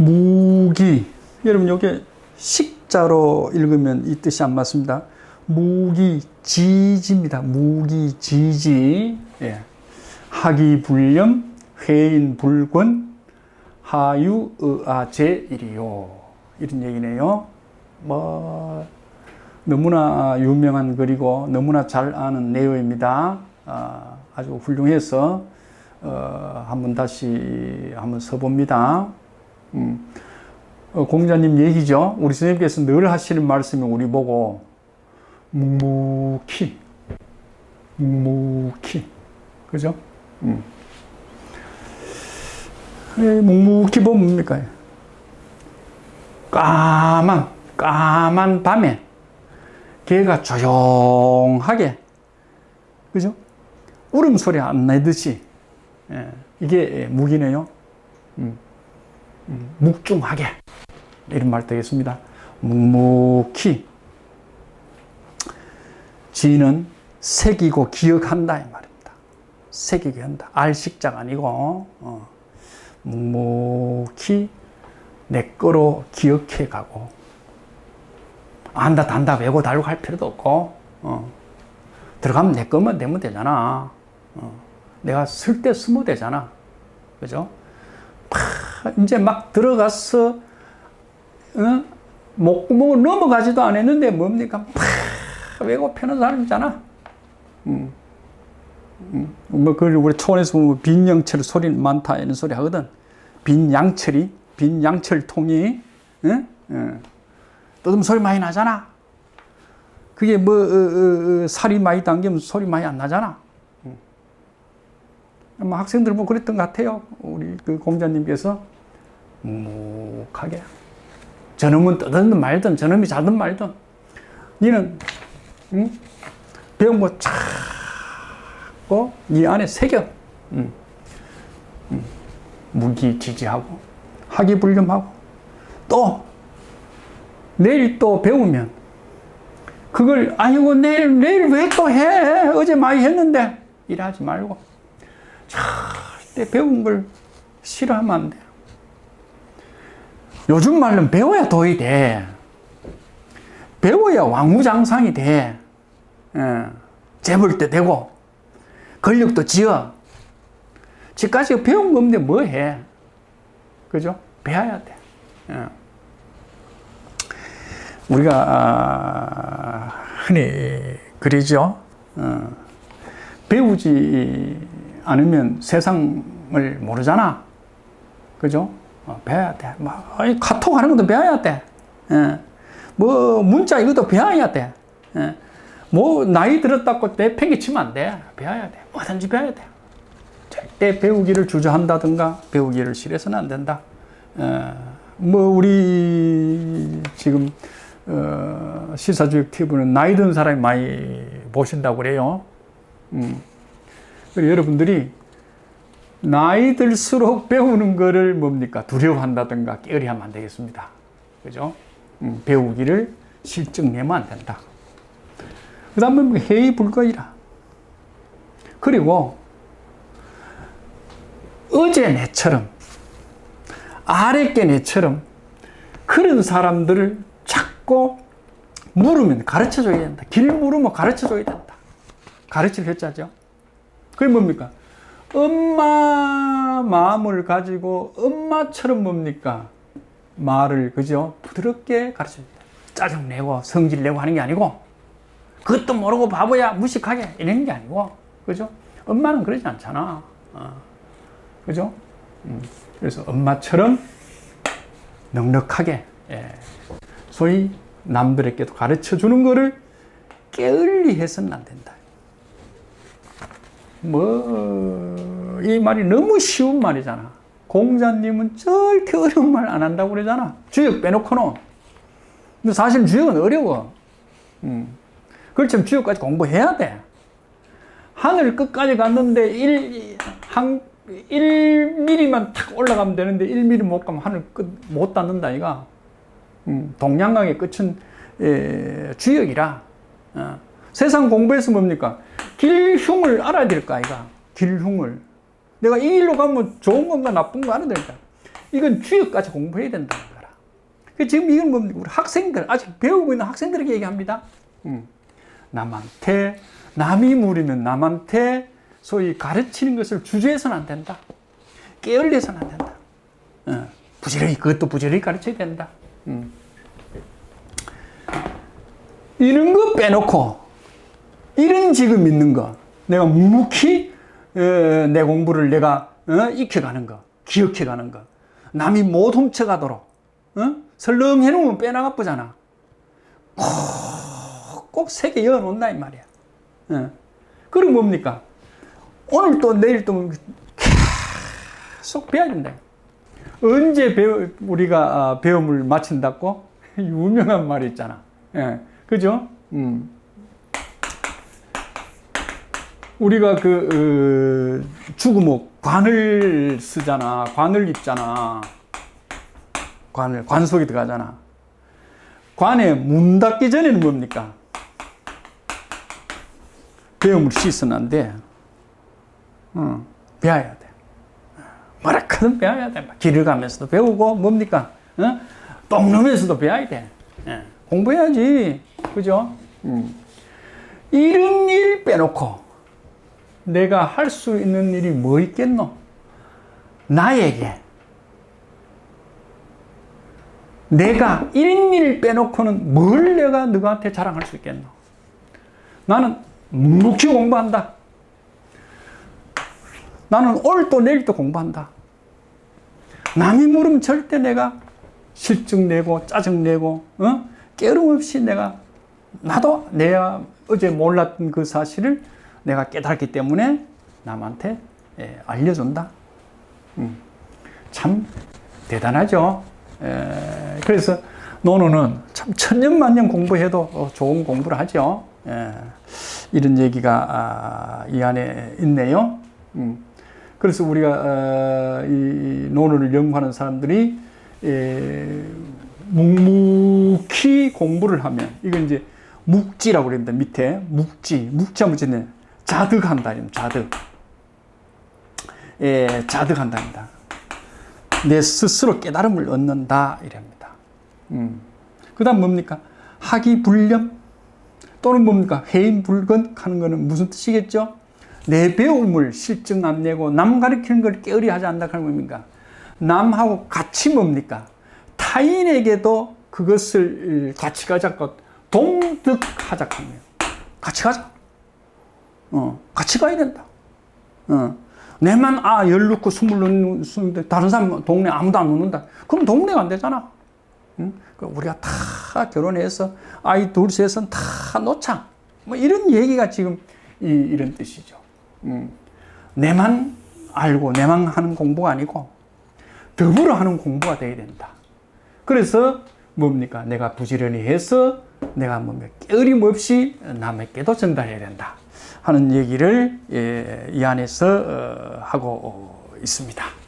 무기. 여러분, 요게 식자로 읽으면 이 뜻이 안 맞습니다. 무기 지지입니다. 무기 지지. 예. 하기불념, 회인 불권, 하유 의아제 일이요. 이런 얘기네요. 뭐, 너무나 유명한 글이고, 너무나 잘 아는 내용입니다. 아, 아주 훌륭해서, 어, 한번 다시 한번 써봅니다. 음, 어, 공자님 얘기죠. 우리 선생님께서 늘 하시는 말씀이 우리 보고, 묵묵히, 묵묵히. 그죠? 음. 에, 묵묵히 보면 뭡니까? 까만, 까만 밤에 개가 조용하게, 그죠? 울음소리 안 내듯이, 예, 이게 무기네요. 음, 음, 묵중하게. 이런 말 되겠습니다. 묵묵히. 지는 새기고 기억한다. 이 말입니다. 새기게 한다. 알식자가 아니고, 어, 묵묵히 내 거로 기억해 가고, 안다, 단다, 외고 달고 할 필요도 없고, 어, 들어가면 내 거면 내면 되잖아. 어, 내가 쓸 때 쓰면 되잖아. 그죠? 팍, 이제 막 들어가서, 어? 목구멍을 넘어가지도 않았는데 뭡니까? 팍, 외고 펴는 사람이잖아. 음. 음. 뭐, 그걸 우리 초원에서 보면 빈영철 소리 많다 이런 소리 하거든. 빈 양철이, 빈 양철통이, 응? 응. 떠듬 소리 많이 나잖아. 그게 뭐, 어, 어, 어, 살이 많이 당기면 소리 많이 안 나잖아. 응. 아마 학생들 뭐 그랬던 것 같아요. 우리 그 공자님께서 묵묵하게. 저놈은 떠든 말든, 저놈이 자든 말든, 니는, 응? 배운 거 찾고, 니 안에 새겨. 응. 응. 무기 지지하고, 하기불념하고, 또, 내일 또 배우면, 그걸, 아이고, 내일, 내일 왜 또 해? 어제 많이 했는데, 일하지 말고, 절대 배운 걸 싫어하면 안 돼. 요 즘 말로는 배워야 도이 돼. 배워야 왕무장상이 돼. 예. 재벌도 되고, 권력도 지어. 지금까지 배운 거 없는데 뭐 해? 그죠? 배워야 돼. 예. 우리가, 아, 흔히 그러죠. 어. 배우지 않으면 세상을 모르잖아. 그죠? 어, 배워야 돼. 뭐, 아니, 카톡 하는 것도 배워야 돼. 예. 뭐, 문자 이것도 배워야 돼. 예. 뭐, 나이 들었다고 내 팽개치면 안 돼. 배워야 돼. 뭐든지 배워야 돼. 절대 배우기를 주저한다든가, 배우기를 싫어서는 안 된다. 예. 뭐, 우리, 지금, 어, 시사주역 TV는 나이 든 사람이 많이 보신다고 그래요. 음. 그리고 여러분들이 나이 들수록 배우는 거를 뭡니까? 두려워한다든가 게으리하면 안 되겠습니다. 그죠? 음, 배우기를 실증 내면 안 된다. 그 다음에 회의 불거이라. 그리고 어제 내처럼, 아랫게 내처럼 그런 사람들을 자꾸 물으면 가르쳐 줘야 된다. 길 물으면 가르쳐 줘야 된다. 가르칠 회자죠. 그게 뭡니까? 엄마 마음을 가지고 엄마처럼 뭡니까? 말을 그죠? 부드럽게 가르쳐줍니다. 짜증내고 성질내고 하는 게 아니고 그것도 모르고 바보야 무식하게 이러는 게 아니고 그죠? 엄마는 그러지 않잖아. 어. 그죠? 음. 그래서 엄마처럼 넉넉하게 예. 소위 남들에게도 가르쳐 주는 거를 게을리 해서는 안 된다. 뭐, 이 말이 너무 쉬운 말이잖아. 공자님은 절대 어려운 말 안 한다고 그러잖아. 주역 빼놓고는. 근데 사실 주역은 어려워. 음. 그렇지만 주역까지 공부해야 돼. 하늘 끝까지 갔는데 1, 한, 1mm만 탁 올라가면 되는데 1mm 못 가면 하늘 끝 못 닿는다, 이가. 음, 동양강의 끝은 에, 주역이라. 어. 세상 공부해서 뭡니까? 길흉을 알아야 될까, 아이가? 길흉을. 내가 이 길로 가면 좋은 건가 나쁜 거 알아야 될까? 이건 주역까지 공부해야 된다는 거라. 그 지금 이건 뭡니까? 우리 학생들, 아직 배우고 있는 학생들에게 얘기합니다. 음. 남한테, 남이 물으면 남한테 소위 가르치는 것을 주저해서는 안 된다. 깨어려서는 안 된다. 어. 부지런히, 그것도 부지런히 가르쳐야 된다. 음. 이런 거 빼놓고, 이런 지금 있는 거, 내가 묵묵히 어, 내 공부를 내가 어, 익혀가는 거, 기억해가는 거, 남이 못 훔쳐가도록 어? 설렁해 놓으면 빼나가 보잖아. 꼭세개 여어 놓는다 이 말이야. 어. 그럼 뭡니까? 오늘 또 내일 또 계속 배워야 된다. 언제 배우, 우리가 아, 배움을 마친다고? 유명한 말이 있잖아. 예. 그죠? 음. 우리가 그, 어, 죽으면 관을 쓰잖아. 관을 입잖아. 관을, 관 속에 들어가잖아. 관에 문 닫기 전에는 뭡니까? 배움을 돼. 응, 배워야 돼. 뭐라카든 배워야 돼. 길을 가면서도 배우고, 뭡니까? 어? 똥 누면서도 배워야 돼. 예. 공부해야지. 그죠? 음. 이런 일 빼놓고, 내가 할 수 있는 일이 뭐 있겠노? 나에게. 내가 이런 일 빼놓고는 뭘 내가 너한테 자랑할 수 있겠노? 나는 묵묵히 공부한다. 나는 오늘도 내일도 공부한다. 남이 물으면 절대 내가 실증 내고 짜증 내고 어? 깨름 없이 내가 나도 내가 어제 몰랐던 그 사실을 내가 깨달았기 때문에 남한테 예, 알려준다. 음, 참 대단하죠. 에, 그래서 노노는 참 천년만년 공부해도 어, 좋은 공부를 하죠. 예, 이런 얘기가 아, 이 안에 있네요. 음, 그래서 우리가 어, 이 노노를 연구하는 사람들이 예, 묵묵히 공부를 하면 이건 이제 묵지라고 그럽니다. 밑에 묵지, 묵지하면 이제 자득한다. 자득. 예, 자득한답니다. 내 스스로 깨달음을 얻는다. 이랍니다. 음. 그 다음 뭡니까? 학이불념 또는 뭡니까? 회인불건 하는 거는 무슨 뜻이겠죠? 내 배움을 실증 안 내고 남 가르치는 걸 게으리 하지 않는다 하는 겁니까? 남하고 같이 뭡니까? 타인에게도 그것을 같이 가자고 동득하자 같이 가자. 어, 같이 가야 된다. 어. 내만 아, 열 넣고 스물 넣는데 다른 사람 동네 아무도 안 넣는다. 그럼 동네가 안 되잖아. 응? 그 우리가 다 결혼해서 아이 둘, 셋은 다 놓자. 뭐 이런 얘기가 지금 이, 이런 뜻이죠. 음. 내만 알고 내만 하는 공부가 아니고 더불어 하는 공부가 돼야 된다. 그래서 뭡니까? 내가 부지런히 해서 내가 뭐 깨어림 없이 남에게도 전달해야 된다. 하는 얘기를 예, 이 안에서 어, 하고 있습니다.